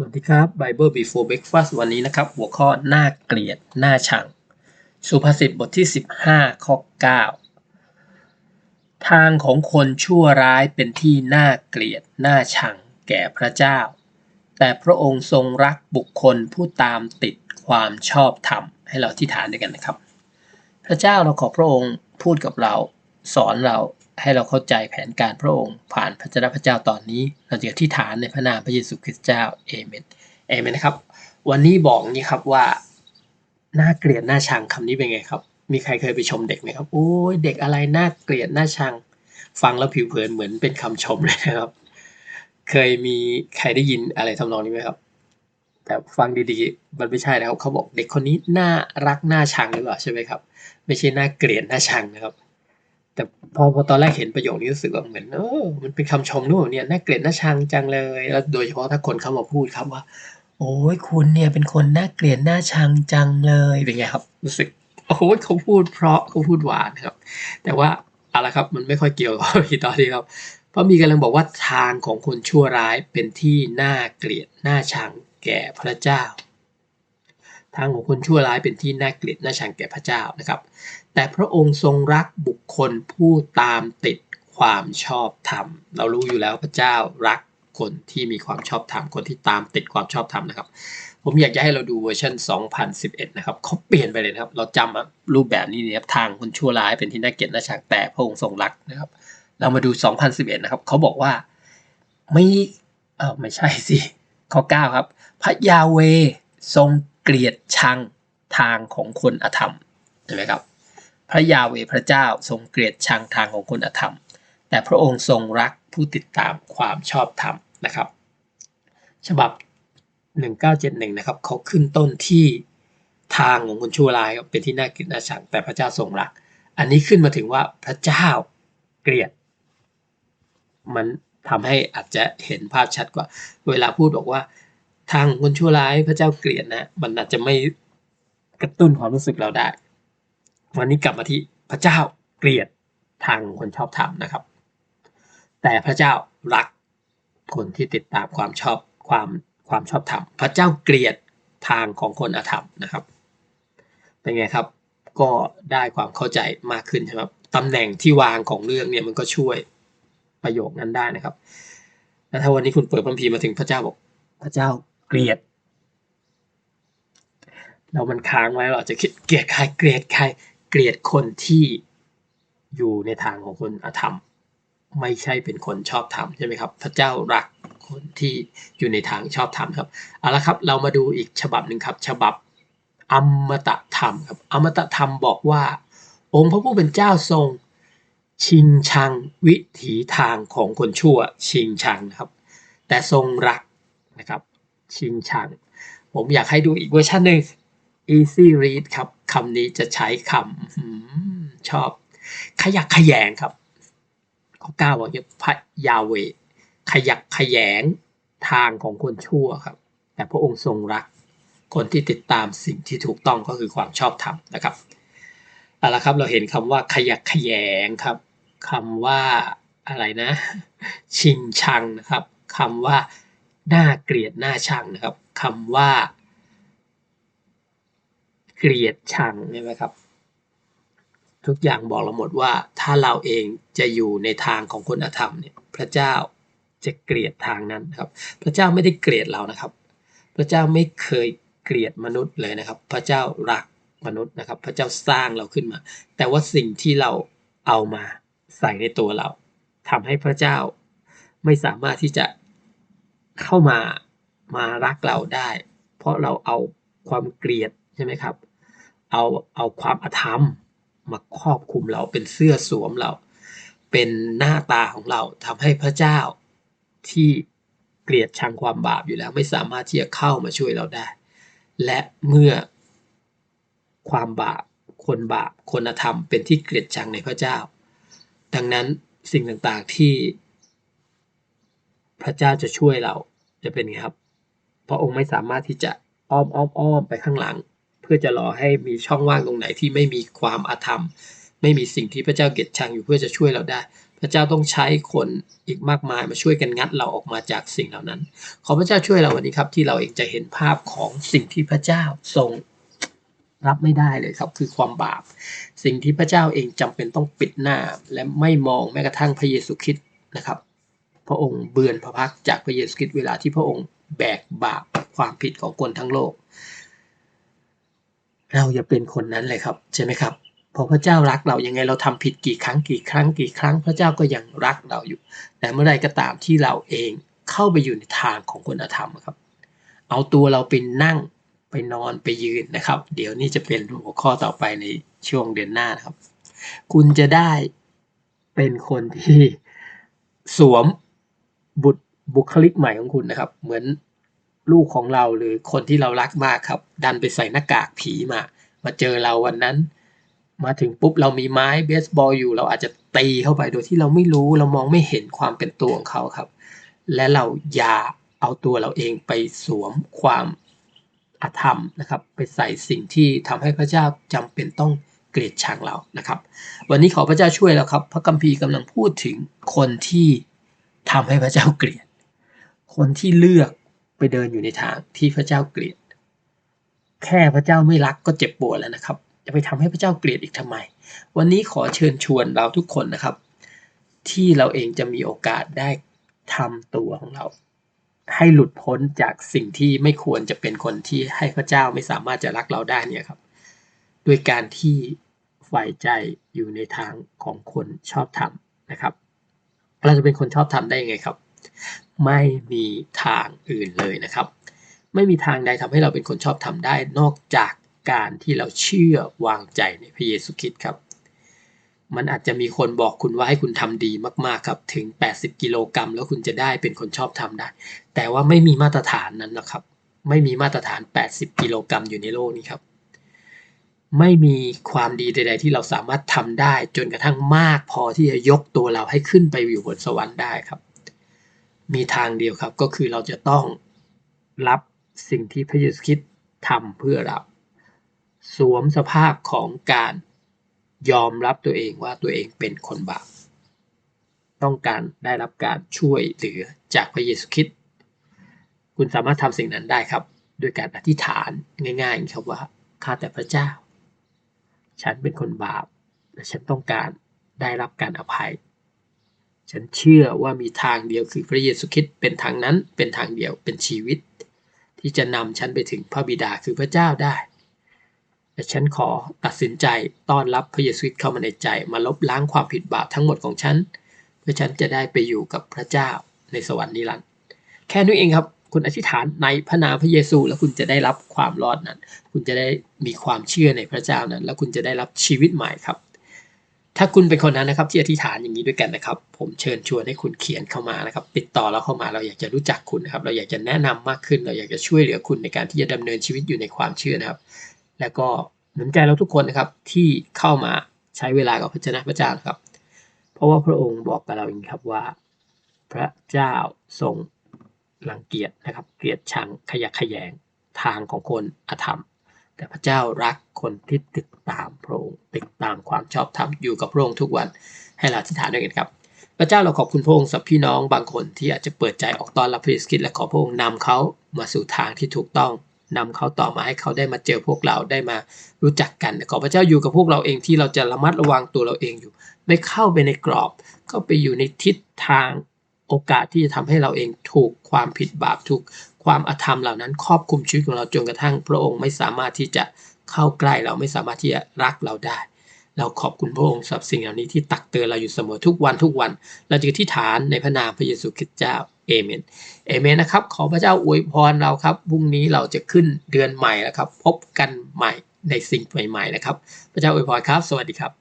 สวัสดีครับ Bible Before Breakfast วันนี้นะครับ หัวข้อหน่าเกลียดหน่าชัง สุภาษิตบทที่ 15 ข้อ 9 ทางของคนชั่วร้ายเป็นที่น่าเกลียดหน่าชังแก่พระเจ้า แต่พระองค์ทรงรักบุคคลผู้ตามติดความชอบธรรม ให้เราที่ฐานด้วยกันนะครับ พระเจ้าเราขอพระองค์พูดกับเราสอนเรา ให้เราเข้าใจแผนการพระองค์ ผ่านพระเจ้าพระเจ้าตอนนี้ เราจะอธิษฐานในพระนามพระเยซูคริสต์เจ้าเอเมนเอเมนนะครับ วันนี้บอกงนี้ครับว่าน่าเกลียดน่าชังคำนี้เป็นไงครับ มีใครเคยไปชมเด็กไหมครับโอ้ยเด็กอะไรน่าเกลียดน่าชัง ฟังแล้วผิวเผินเหมือนเป็นคำชมเลยนะครับ เคยมีใครได้ยินอะไรทำนองนี้ไหมครับ แต่ฟังดีๆ มันไม่ใช่นะครับเขาบอกเด็กคนนี้น่ารักน่าชังหรือเปล่าใช่ไหมครับ ไม่ใช่น่าเกลียดน่าชังนะครับ แต่พอพอตอนแรกเห็นประโยคนี้รู้สึกว่าเหมือนเออมันเป็นคำชมนู่นเนี่ยน่าเกลียดน่าชังจังเลยแล้วโดยเฉพาะถ้าคนเข้ามาพูดครับว่า โอ้ยคุณเนี่ยเป็นคนน่าเกลียดน่าชังจังเลยเป็นไงครับ รู้สึกโอ้โหเขาพูดเพราะเขาพูดหวานครับ แต่ว่าเอาละครับมันไม่ค่อยเกี่ยวกับพี่ตอนนี้ครับเพราะมีกำลังบอกว่าทางของคนชั่วร้ายเป็นที่น่าเกลียดน่าชังแก่พระเจ้า ทางของคนชั่วร้ายเป็นที่น่าเกลียดน่าชังแก่พระเจ้านะครับ แต่พระองค์ทรงรักบุคคลผู้ตามติดความชอบธรรม เรารู้อยู่แล้วพระเจ้ารักคนที่มีความชอบธรรมคนที่ตามติดความชอบธรรมนะครับ ผมอยากจะให้เราดูเวอร์ชัน2011 นะครับเขาเปลี่ยนไปเลยนะครับ เราจำรูปแบบนี้นะครับทางคนชั่วร้ายเป็นที่น่าเกลียดน่าชังแต่พระองค์ทรงรักนะครับ เรามาดู 2011 นะครับเขาบอกว่าไม่เออไม่ใช่สิข้อ9ครับ พระยาเวทรง เกลียดชังทางของคนอธรรมเห็นไหมครับ พระยาเวพระเจ้าทรงเกลียดชังทางของคนอธรรม แต่พระองค์ทรงรักผู้ติดตามความชอบธรรมนะครับ ฉบับ 1971นะครับเขาขึ้นต้นที่ทางของคนชั่วร้ายเป็นที่น่าเกลียดน่าชังแต่พระเจ้าทรงรัก อันนี้ขึ้นมาถึงว่าพระเจ้าเกลียด มันทำให้อาจจะเห็นภาพชัดกว่า เวลาพูดบอกว่า ทางคนชั่วร้ายพระเจ้าเกลียดนะมันอาจจะไม่กระตุ้นความรู้สึกเราได้ วันนี้กลับมาที่พระเจ้าเกลียดทางคนชอบธรรมนะครับ แต่พระเจ้ารักคนที่ติดตามความชอบความความชอบธรรมพระเจ้าเกลียดทางของคนอธรรมนะครับ เป็นไงครับ ก็ได้ความเข้าใจมากขึ้นใช่ไหมตำแหน่งที่วางของเรื่องเนี่ยมันก็ช่วยประโยคนั้นได้นะครับ แล้วถ้าวันนี้คุณเปิดพัมพีร์มาถึงพระเจ้าบอกพระเจ้า เกลียดเรามันค้างไว้เราจะคิดเกลียดใครเกลียดใครเกลียดคนที่อยู่ในทางของคนอธรรม ไม่ใช่เป็นคนชอบธรรมใช่ไหมครับ พระเจ้ารักคนที่อยู่ในทางชอบธรรมครับเอาละครับเรามาดูอีกฉบับหนึ่งครับ ฉบับอมตะธรรมครับอมตะธรรมบอกว่า องค์พระผู้เป็นเจ้าทรง ชิงชังวิถีทางของคนชั่วชิงชังนะครับ แต่ทรงรักนะครับ ชิงชัง ผมอยากให้ดูอีกเวอร์ชันหนึ่ง easy read ครับคำนี้จะใช้คำชอบ ขยักขยงครับข้อเก้าบอกว่าพระยาเว ขยักขยงทางของคนชั่วครับ แต่พระองค์ทรงรัก คนที่ติดตามสิ่งที่ถูกต้องก็คือความชอบธรรมนะครับเอาละครับเราเห็นคำว่าขยักขยงครับคำว่าอะไรนะ ชิงชังนะครับคำว่า น่าเกลียดน่าชังนะครับคำว่า เกลียดชังใช่ไหมครับ ทุกอย่างบอกเราหมดว่า ถ้าเราเองจะอยู่ในทางของคนอธรรมเนี่ย พระเจ้าจะเกลียดทางนั้นครับ พระเจ้าไม่ได้เกลียดเรานะครับ พระเจ้าไม่เคยเกลียดมนุษย์เลยนะครับ พระเจ้ารักมนุษย์นะครับ พระเจ้าสร้างเราขึ้นมา แต่ว่าสิ่งที่เราเอามาใส่ในตัวเราทำให้พระเจ้าไม่สามารถที่จะ เข้ามามารักเราได้ เพราะเราเอาความเกลียดใช่ไหมครับ เอาเอาความอธรรมมาครอบคุมเราเป็นเสื้อสวมเรา เป็นหน้าตาของเราทำให้พระเจ้าที่เกลียดชังความบาปอยู่แล้ว ไม่สามารถที่จะเข้ามาช่วยเราได้ และเมื่อความบาปคนบาปคนอธรรมเป็นที่เกลียดชังในพระเจ้า ดังนั้นสิ่งต่างๆที่ พระเจ้าจะช่วยเราจะเป็นไงครับ พระองค์ไม่สามารถที่จะอ้อมอ้อมอ้อมไปข้างหลัง เพื่อจะรอให้มีช่องว่างตรงไหนที่ไม่มีความอาธรรม ไม่มีสิ่งที่พระเจ้าเกลียดชังอยู่เพื่อจะช่วยเราได้ พระเจ้าต้องใช้คนอีกมากมายมาช่วยกันงัดเราออกมาจากสิ่งเหล่านั้น ขอพระเจ้าช่วยเราวันนี้ครับที่เราเองจะเห็นภาพของสิ่งที่พระเจ้าทรงรับไม่ได้เลยครับคือความบาป สิ่งที่พระเจ้าเองจำเป็นต้องปิดหน้า และไม่มองแม้กระทั่งพระเยซูคริสต์นะครับ พระองค์เบือนพระพักจากพระเยซูคริสต์เวลาที่พระองค์แบกบาปความผิดของคนทั้งโลก เราอย่าเป็นคนนั้นเลยครับใช่ไหมครับเพราะพระเจ้ารักเรายังไงเราทำผิดกี่ครั้งกี่ครั้งกี่ครั้ง พระเจ้าก็ยังรักเราอยู่ แต่เมื่อไรก็ตามที่เราเองเข้าไปอยู่ในทางของคุณธรรมครับ เอาตัวเราไปนั่งไปนอนไปยืนนะครับ เดี๋ยวนี้จะเป็นหัวข้อต่อไปในช่วงเดือนหน้านะครับ คุณจะได้เป็นคนที่สวม บุตรบุคลิกใหม่ของคุณนะครับ เหมือนลูกของเราหรือคนที่เรารักมากครับ ดันไปใส่หน้ากากผีมา มาเจอเราวันนั้น มาถึงปุ๊บเรามีไม้เบสบอลอยู่ เราอาจจะตีเข้าไปโดยที่เราไม่รู้เรามองไม่เห็นความเป็นตัวของเขาครับ และเราอย่าเอาตัวเราเองไปสวมความอาธรรมนะครับ ไปใส่สิ่งที่ทำให้พระเจ้าจำเป็นต้องเกลียดชังเรานะครับ วันนี้ขอพระเจ้าช่วยเราครับ พระคัมภีร์กำลังพูดถึงคนที่ ทำให้พระเจ้าเกลียด คนที่เลือกไปเดินอยู่ในทางที่พระเจ้าเกลียด แค่พระเจ้าไม่รักก็เจ็บปวดแล้วนะครับ จะไปทำให้พระเจ้าเกลียดอีกทำไม วันนี้ขอเชิญชวนเราทุกคนนะครับ ที่เราเองจะมีโอกาสได้ทำตัวของเรา ให้หลุดพ้นจากสิ่งที่ไม่ควรจะเป็นคนที่ให้พระเจ้าไม่สามารถจะรักเราได้เนี่ยครับด้วยการที่ฝ่ายใจอยู่ในทางของคนชอบธรรมนะครับ เราจะเป็นคนชอบธรรมได้ยังไงครับ ไม่มีทางอื่นเลยนะครับ ไม่มีทางใดทำให้เราเป็นคนชอบธรรมได้ นอกจากการที่เราเชื่อวางใจในพระเยซูคริสต์ครับ มันอาจจะมีคนบอกคุณว่าให้คุณทำดีมากๆครับถึง 80 กิโลกรัมแล้วคุณจะได้เป็นคนชอบธรรมได้ แต่ว่าไม่มีมาตรฐานนั้นนะครับ ไม่มีมาตรฐาน 80 กิโลกรัมอยู่ในโลกนี้ครับ ไม่มีความดีใด ๆ ที่เราสามารถทำได้ จนกระทั่งมากพอที่จะยกตัวเราให้ขึ้นไปอยู่บนสวรรค์ได้ครับ มีทางเดียวครับก็คือเราจะต้องรับสิ่งที่พระเยซูคริสต์ทำเพื่อเราสวมสภาพของการยอมรับตัวเองว่าตัวเองเป็นคนบาปต้องการได้รับการช่วยเหลือจากพระเยซูคริสต์คุณสามารถทำสิ่งนั้นได้ครับ ด้วยการอธิษฐานง่ายๆครับว่าข้าแต่พระเจ้า ฉันเป็นคนบาปและฉันต้องการได้รับการอภัย ฉันเชื่อว่ามีทางเดียวคือพระเยซูคริสต์เป็นทางนั้นเป็นทางเดียวเป็นชีวิต ที่จะนำฉันไปถึงพระบิดาคือพระเจ้าได้และฉันขอตัดสินใจต้อนรับพระเยซูคริสต์เข้ามาในใจ มาลบล้างความผิดบาปทั้งหมดของฉัน เพื่อฉันจะได้ไปอยู่กับพระเจ้าในสวรรค์นิรันดร์แค่นี้เองครับ คุณอธิษฐานในพระนามพระเยซู แล้วคุณจะได้รับความรอดนั้น คุณจะได้มีความเชื่อในพระเจ้านั้น แล้วคุณจะได้รับชีวิตใหม่ครับ ถ้าคุณเป็นคนนั้นนะครับที่อธิษฐานอย่างนี้ด้วยกันนะครับ ผมเชิญชวนให้คุณเขียนเข้ามานะครับ ติดต่อเราเข้ามาเราอยากจะรู้จักคุณนะครับ เราอยากจะแนะนำมากขึ้น เราอยากจะช่วยเหลือคุณในการที่จะดำเนินชีวิตอยู่ในความเชื่อนะครับ แล้วก็หนุนใจเราทุกคนนะครับที่เข้ามาใช้เวลากับพระเจ้าพระเจ้าครับ เพราะว่าพระองค์บอกกับเราเองครับว่า พระเจ้าทรง รังเกียจนะครับ เกลียดชังขยักขยงทางของคนอธรรม แต่พระเจ้ารักคนที่ติดตามพระองค์ติดตามความชอบธรรมอยู่กับพระองค์ทุกวันให้เราอธิษฐานด้วยกันครับพระเจ้าเราขอบคุณพระองค์สำหรับพี่น้องบางคนที่อาจจะเปิดใจออกตอนรับพระเยซูคริสต์และขอพระองค์นำเขามาสู่ทางที่ถูกต้องนำเขาต่อมาให้เขาได้มาเจอพวกเราได้มารู้จักกันขอพระเจ้าอยู่กับพวกเราเองที่เราจะระมัดระวังตัวเราเองอยู่ ไม่เข้าไปในกรอบ เข้าไปอยู่ในทิศทาง โอกาสที่จะทำให้เราเองถูกความผิดบาปถูกความอธรรมเหล่านั้นครอบคุมชีวิตของเราจนกระทั่งพระองค์ไม่สามารถที่จะเข้าใกล้เราไม่สามารถที่จะรักเราได้ เราขอบคุณพระองค์สำหรับสิ่งเหล่านี้ที่ตักเตือนเราอยู่เสมอทุกวันทุกวัน เราจะที่ฐานในพระนามพระเยซูคริสต์เจ้าเอเมนเอเมนนะครับ ขอพระเจ้าอวยพรเราครับพรุ่งนี้เราจะขึ้นเดือนใหม่แล้วครับ พบกันใหม่ในสิ่งใหม่ๆนะครับ พระเจ้าอวยพรครับ สวัสดีครับ